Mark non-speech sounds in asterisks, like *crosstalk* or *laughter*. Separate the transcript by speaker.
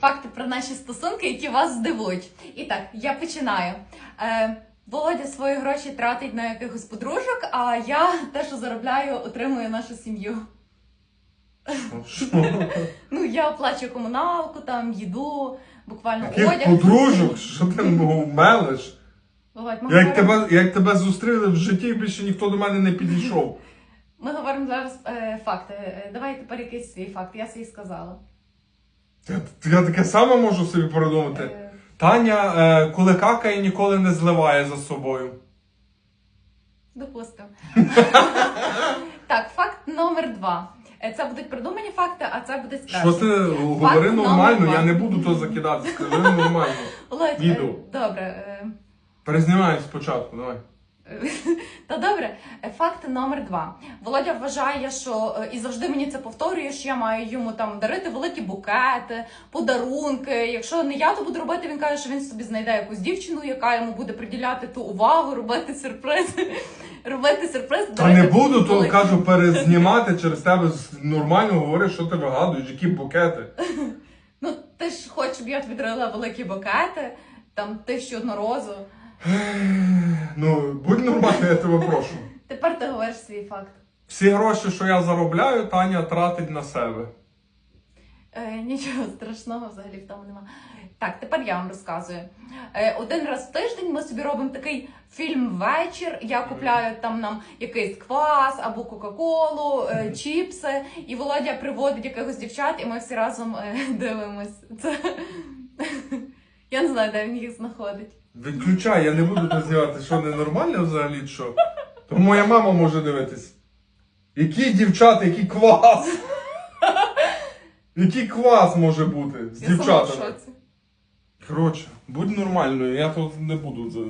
Speaker 1: факти про наші стосунки, які вас здивують. І так, я починаю. Е, Володя свої гроші тратить на якихось подружок, а я те, що заробляю, отримую нашу сім'ю. Ну, я оплачую комуналку, там їду, буквально
Speaker 2: Яких
Speaker 1: одяг.
Speaker 2: подружок? Що ти мелиш?
Speaker 1: Володь, ми,
Speaker 2: Як
Speaker 1: говоримо,
Speaker 2: тебе, як тебе зустріли в житті, більше ніхто до мене не підійшов.
Speaker 1: ми говоримо зараз е, факти. Е, Давай тепер якийсь свій факт. Я свій сказала.
Speaker 2: Я, я таке саме можу собі придумати.
Speaker 1: Е,
Speaker 2: Таня, е, коли какає, ніколи не зливає за собою.
Speaker 1: Допустимо. так, факт номер два. Е, Це будуть придумані факти, а це буде справжні.
Speaker 2: Що ти говори
Speaker 1: номер
Speaker 2: нормально,
Speaker 1: два.
Speaker 2: я не буду то закидати. Скажи нормально.
Speaker 1: Володь, е,
Speaker 2: Відео.
Speaker 1: добре. е,
Speaker 2: Перезнімаємо спочатку, давай. *laughs*
Speaker 1: Та добре, Е, факт номер два. Володя вважає, що е, і завжди мені це повторює, що я маю йому там дарити великі букети, подарунки. Якщо не я то буду робити, він каже, що він собі знайде якусь дівчину, яка йому буде приділяти ту увагу, робити сюрпризи. *laughs* Робити сюрприз.
Speaker 2: Та не буду, то кажу, перезнімати *laughs* через тебе нормально говориш, що ти вигадуєш, які букети.
Speaker 1: Ну ти ж хочеш, щоб я тобі дарила великі букети, там тисячу одноразу.
Speaker 2: Ну, будь нормально, я тебе прошу.
Speaker 1: Тепер ти говориш свій факт.
Speaker 2: Всі гроші, що я заробляю, Таня тратить на себе.
Speaker 1: Е, нічого страшного взагалі в тому нема. Так, тепер я вам розказую. Е, один раз в тиждень ми собі робимо такий фільм-вечір. Я купляю там нам якийсь квас або Кока-Колу, е, чіпси, і Володя приводить якихось дівчат, і ми всі разом е, *laughs* дивимось. Це... *laughs* Я не знаю, де він їх знаходить.
Speaker 2: Відключай, я не буду це знімати. Що ненормально взагалі? Що? То моя мама може дивитись. Які дівчата, який квас? Який квас може бути з
Speaker 1: Я сама в
Speaker 2: дівчатами?
Speaker 1: шоці.
Speaker 2: Коротше, будь нормальною, я тут не буду. за-